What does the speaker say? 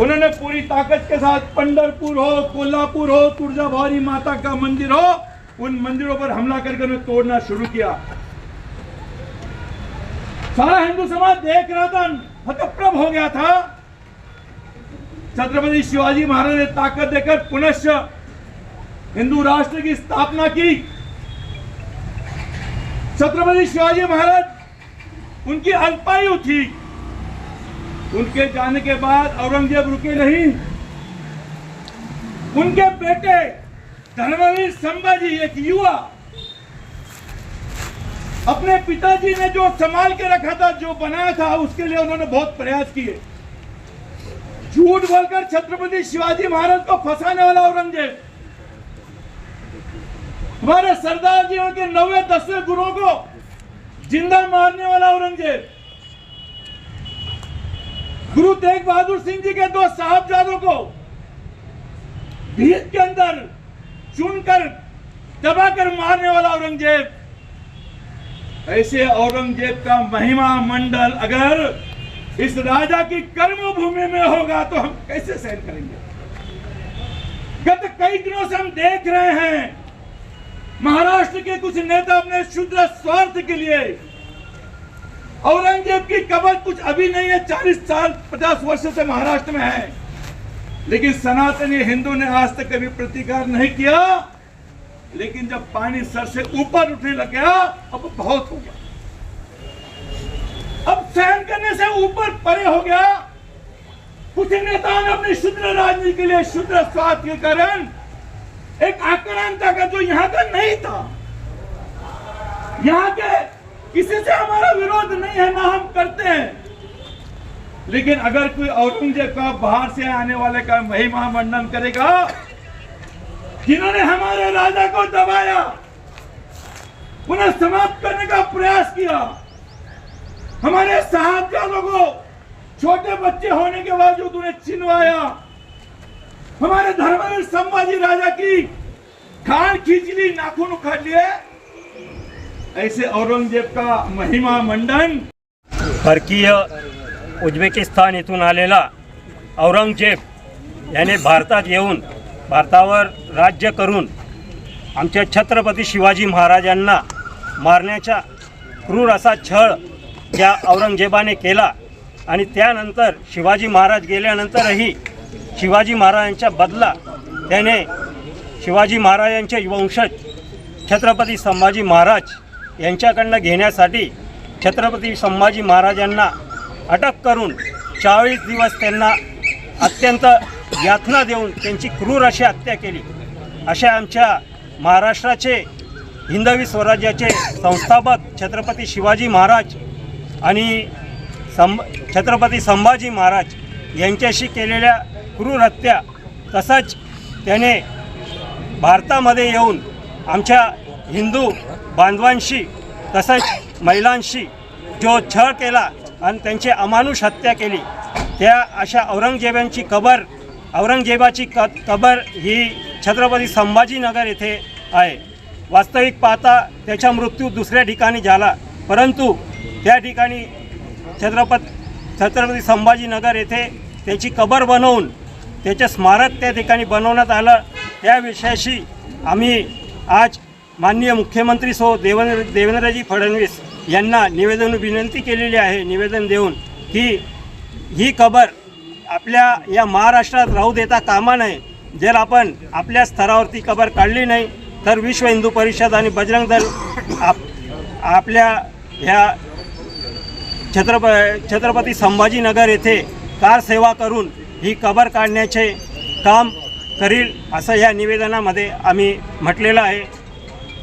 उन्होंने पूरी ताकत के साथ पंडरपुर हो, कोल्हापुर हो, तुळजाभवानी माता का मंदिर हो, उन मंदिरों पर हमला करके उन्हें तोड़ना शुरू किया। सारा हिंदू समाज देख रहा था, हतप्रभ हो गया था। छत्रपति शिवाजी महाराज ने ताकत देकर पुनश्च हिंदू राष्ट्र की स्थापना की। छत्रपति शिवाजी महाराज, उनकी अल्पायु थी। उनके जाने के बाद औरंगज़ेब रुके नहीं। उनके बेटे धर्मवीर संभाजी, एक युवा, अपने पिताजी ने जो संभाल के रखा था, जो बनाया था, उसके लिए उन्होंने बहुत प्रयास किए। झूठ बोलकर छत्रपति शिवाजी महाराज को फंसाने वाला औरंगज़ेब, हमारे सरदार जी के नवे दसवें गुरुओं को ज़िंदा मारने वाला औरंगज़ेब गुरु तेग बहादुर सिंह जी के दो साहबजादों को भीत के अंदर चुनकर दबाकर मारने वाला औरंगज़ेब। ऐसे औरंगज़ेब का महिमा मंडल अगर इस राजा की कर्म भूमि में होगा तो हम कैसे सहन करेंगे? गत कई दिनों से हम देख रहे हैं, महाराष्ट्र के कुछ नेता अपने शुद्ध स्वार्थ के लिए औरंगज़ेब की कबर कुछ अभी नहीं है, चालीस साल, पचास वर्ष से महाराष्ट्र में है। लेकिन सनातनी हिंदू ने आज तक कभी प्रतिकार नहीं किया। लेकिन जब पानी सर से ऊपर उठने लग गया, अब बहुत हो गया। अब सहन करने से ऊपर परे हो गया। कुछ नेताओं ने अपनी शुद्र राजनीति के लिए शुद्र स्वार्थ के कारण एक आक्रांता का जो यहाँ का नहीं था, यहाँ के किसी से हमारा विरोध नहीं है, ना हम करते हैं। लेकिन अगर कोई औरंगज़ेब का बाहर से आने वाले का महिमा मंडन करेगा, जिन्होंने हमारे राजा को दबाया, उन्हें समाप्त करने का प्रयास किया, हमारे साहबजादों को छोटे बच्चे होने के बावजूद उन्हें छिनवाया हमारे धर्मवीर संभाजी राजा की खान खींच ली, नाखून उखाड़ लिए ऐसे औरंगजेब का महिमा मंडन। परकीय उझबेकिस्तान येथून आलेला औरंगजेब याने भारतात येऊन भारतावर राज्य करून आमच्या छत्रपती शिवाजी महाराजांना मारण्याचा क्रूर असा छळ या औरंगजेबाने केला आणि त्यानंतर शिवाजी महाराज गेल्यानंतरही शिवाजी महाराजांच्या बदला त्याने शिवाजी महाराजांचे वंशज छत्रपती संभाजी महाराज यांच्याकडनं घेण्यासाठी छत्रपती संभाजी महाराजांना अटक करून चाळीस दिवस त्यांना अत्यंत यातना देऊन त्यांची क्रूर अशी हत्या केली. अशा आमच्या महाराष्ट्राचे हिंदवी स्वराज्याचे संस्थापक छत्रपती शिवाजी महाराज आणि संभ छत्रपती संभाजी महाराज यांच्याशी केलेल्या क्रूर हत्या तसंच त्याने भारतामध्ये येऊन आमच्या हिंदू बांधवांशी तसंच महिलांशी जो छळ केला आणि त्यांची अमानुष हत्या केली त्या अशा औरंगजेबांची कबर औरंगजेबाची क कबर ही छत्रपती संभाजीनगर येथे आहे. वास्तविक पाहता त्याचा मृत्यू दुसऱ्या ठिकाणी झाला परंतु त्या ठिकाणी छत्रपत छत्रपती संभाजीनगर येथे त्याची कबर बनवून त्याचे स्मारक त्या ठिकाणी बनवण्यात आलं. त्या विषयाशी आम्ही आज माननीय मुख्यमंत्री सो देवेंद्र देवेंद्रजी फडणवीस यांना निवेदन विनंती केलेली आहे निवेदन देऊन की ही कबर आपल्या या महाराष्ट्रात राहू देता कामा नये. जर आपण आपल्या स्तरावरती कबर काढली नाही तर विश्व हिंदू परिषद आणि बजरंग दल आप आपल्या ह्या छत्रप छत्रपती संभाजीनगर येथे कार सेवा करून ही कबर काढण्याचे काम करील असं या निवेदनामध्ये आम्ही म्हटलेलं आहे.